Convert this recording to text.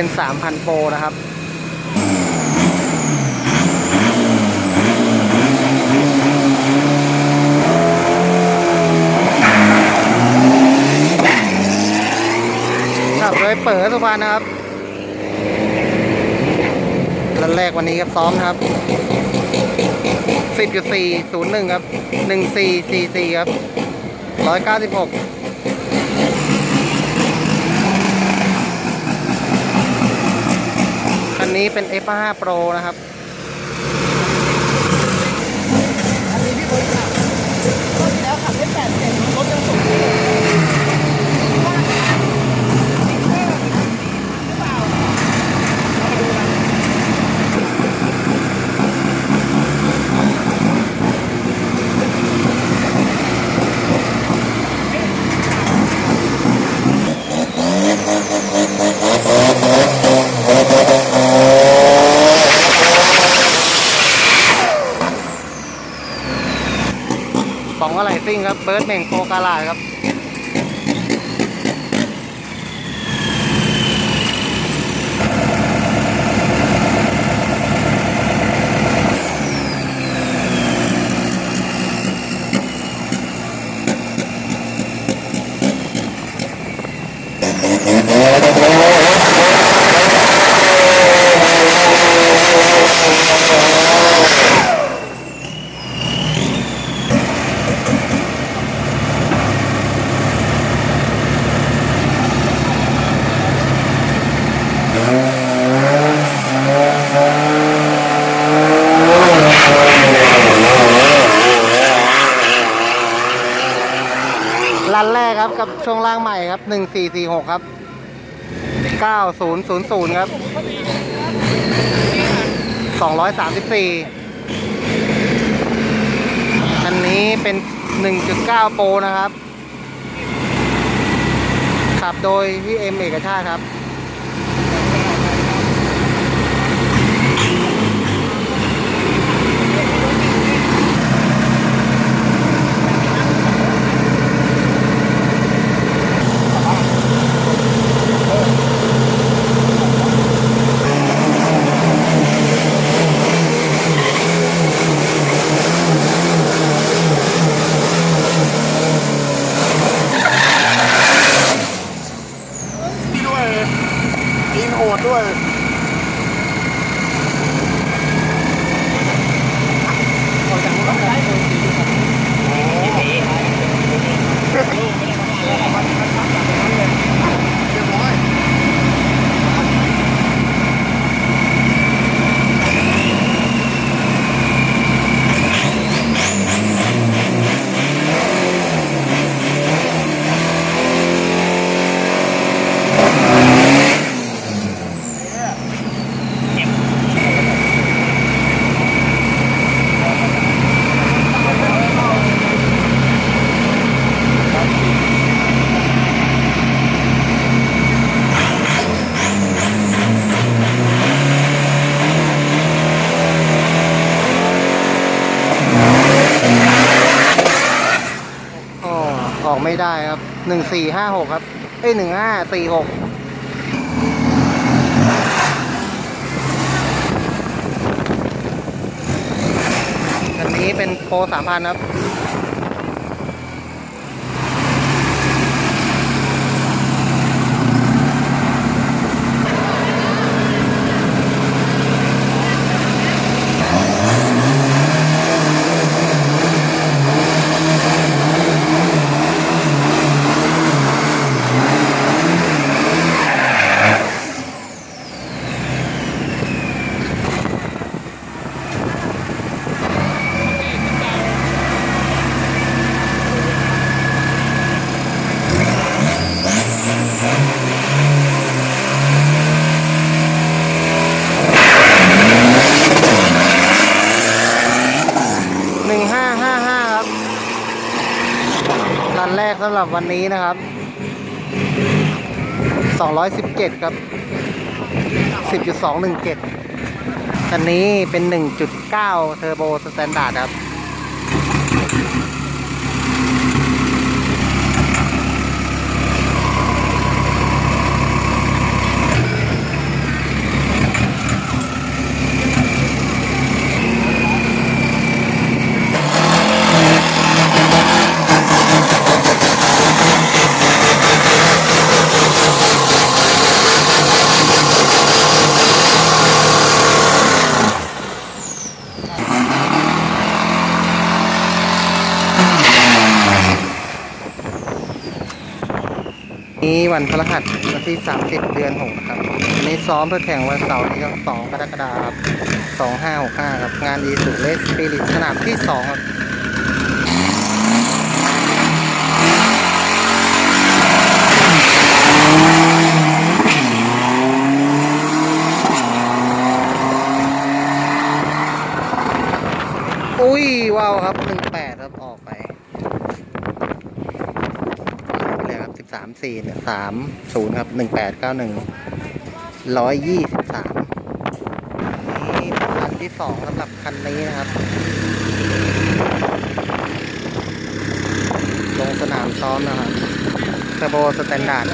เป็น 3,000 โปรนะครับขับโดยเปิดสุพรรณนะครับรันแรกวันนี้ครับซ้อมครับ 10.401 ครับ 1444 ครับ 196 นนี้เป็น F5 Pro นะครับ อันนี้พี่เบิร์ดขับรอบที่แล้วขับได้แปดเจ็ดรถยังสมบูรณ์ สองอะไรซิ่งครับเบิร์ดเม่งโคกาลาดครับ คันแรกครับกับช่วงล่างใหม่ครับ1446ครับ9000ครับ234อันนี้เป็น1.9โปรนะครับ ขับโดยพี่เอ็มเอกชาติครับ นี่ด้วยยิงโหดด้วย ออกจากรถได้เลยเรียบร้อย อ๋อ ออกไม่ได้ครับ หนึ่งสี่ห้าหกครับ เอ้ยหนึ่งห้าสี่หกอันนี้เป็นโปรสามพันครับ หนึ่งห้าห้าห้าครับรันแร กสำหรับวันนี้นะครับสองร้อยสิบเจ็ดครับสิบจุดสองหนึ่งเจ็ดอันนี้เป็นหนึ่งจุดเก้าเทอร์โบสแตนดาร์ดครับ วันพฤหัสวันที่ 30 เดือน6ครับวันนี้ซ้อมเพื่อแข่งวันเสาร์นี้กับ2กรกฎาคมครับ2565ครับ งานอีสุเลสสปิริตสนามที่ 2 ครับอุ้ยว้าวครับ 18 ครับ ออก สามสี่เนี่ยสามศูนย์ครับหนึ่งแปดเก้าหนึ่งร้อยยี่สิบสามนี่คันที่สองสำหรับคันนี้นะครับ ลงสนามซ้อมนะครับเทอร์โบสแตนดาร์ด